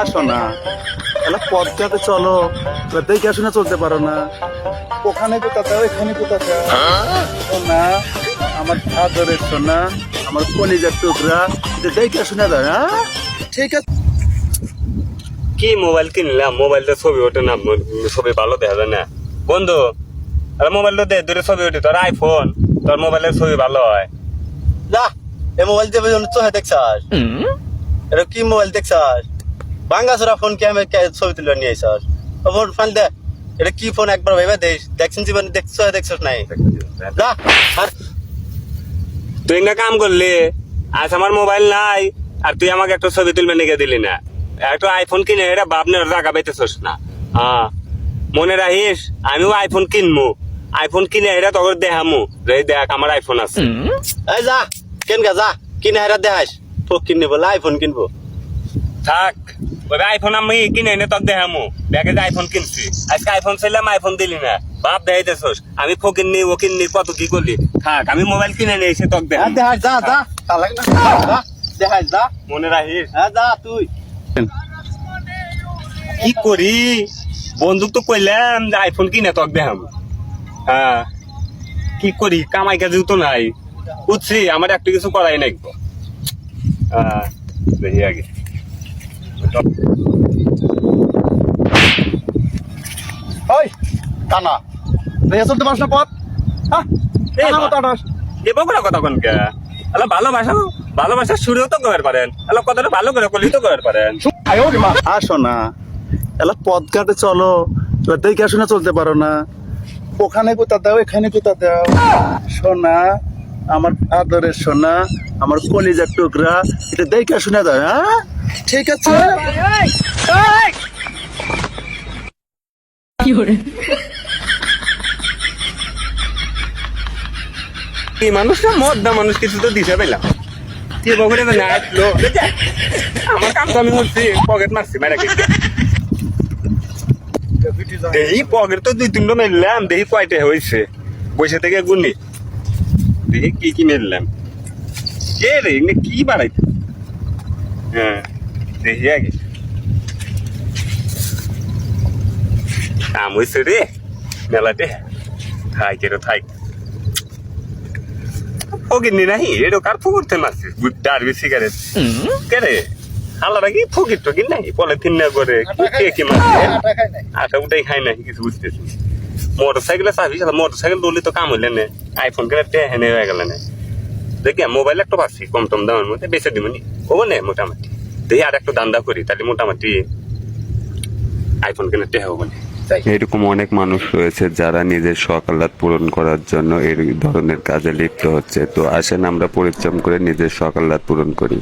আসো না। এলা পথটাতে চলো। দেখে শুনে চলতে পারো না। ওখানে কোথাতে ওইখানে কোথাতে সোনা আমার আদরের সোনা আমার কলিজার টুকরা। দেখে শুনে দাও হ্যাঁ? ঠিক আছে। কি মোবাইল কিনলাম? মোবাইলটা ছবি ওঠে না ছবি ভালো দেখা যায় না। বন্ধু আরে মোবাইলটা দে দূরে ছবি ওঠে। তোর আইফোন তোর মোবাইলের ছবি ভালো হয়। যা এই মোবাইল বেজন চোখে দেখছাস। এটা কি মোবাইল দেখছাস? বাঙ্গাসুরা ফোন কি আমি ছবি তুলে নিয়ে আইসাস ফোন ফোন দে। এটা কি ফোন একবার ভাইবা দেখ দেখছেন জীবনে দেখছ দেখছস নাই? তুই না কাম করলি আজ আমার মোবাইল নাই আর তুই আমাকে একটা ছবি তুলবে নিকে দিলি না। একটা আইফোন কিনে এটা বাপনের টাকা পাইতেছস না। হ্যাঁ মনে রাখিস আমিও আইফোন কিনবো আইফোন কিনে এটা তোকে দেখামু। এই দেখ আমার আইফোন আছে। এই যা কেন গা যা কিনে হেরা দেখাস। ফোক কিনবো বলে আইফোন কিনবো। থাক। ওই আইফোন আমি কিনে এনে তোকে দেখামু। দেখে যে আইফোন কিনছি। আজকে আইফোন ছিলাম আইফোন দিলি না। বাপ দেখাইতেছস আমি ফকির নি ও কিননি কত কি করলি? থাক আমি মোবাইল কিনে নিয়ে এসে তোকে হ্যাঁ দেখাম যা যা। তা না যা মনে রাখিস? হ্যাঁ যা তুই। কি করি? বন্দুক তো কইলাম যে আইফোন কিনে তোকে দেখাম। হ্যাঁ। কি করি? কামাই কাজেও তো নাই। বুঝছি আমার একটা কিছু করাই নাই। হ্যাঁ দেখি আগে। ওই টানা দেখে চলতে পারছ না পথ? হ্যাঁ এই টানা বা- মতো আটাস। এ বগুড়া কথা কোন কে? আলো ভালোবাসা ভালোবাসা শুরুও তো করতে পারেন। আলো কথাটা ভালো করে কলি তো করতে পারেন। আসো না। এলা পথ ঘাটে চলো। দেখে শুনে চলতে পারো না। ওখানে কোথা দাও এখানে কোথা দাও। সোনা আমার আদরের সোনা আমার কলিজার টুকরা। এটা দেখে শুনে দাও হ্যাঁ? ঠিক আছে। এই মানুষটা মানুষ, কিছু তো পকেট মারছি পকেট তো দুই দেখি কয়টা হয়েছে থেকে গুনি। দেখি কি কি মেরলাম। কে রে কি বাড়াইতে হ্যাঁ। দেখি আগে কাম হয়েছে রে মেলাতে থাই কেন থাই ফকির নাহি এটো কার ফুকুরতে মারছে ডারবি সিগারেট কে আল্লাহ কি ফকির টকির নাই পলিথিন না করে কে কি মারছে আটা উঠাই খাই নাই কিছু বুঝতেছি মোটর সাইকেলে চাবি মোটর সাইকেল দৌড়লে তো কাম হইলে না আইফোন কিনে টেহেনে হয়ে গেল না দেখি মোবাইল একটা পাচ্ছি কম টম দামের মধ্যে বেঁচে দিব হব না মোটামুটি দেখি আর একটু দান্দা করি, তাহলে মোটামুটি আইফোন কেনার টেহে বলে এরকম অনেক মানুষ রয়েছে যারা নিজের আহ্লাদ পূরণ করার জন্য এই ধরনের কাজে লিপ্ত হচ্ছে। তো আসেন আমরা পরিশ্রম করে নিজের আহ্লাদ পূরণ করি।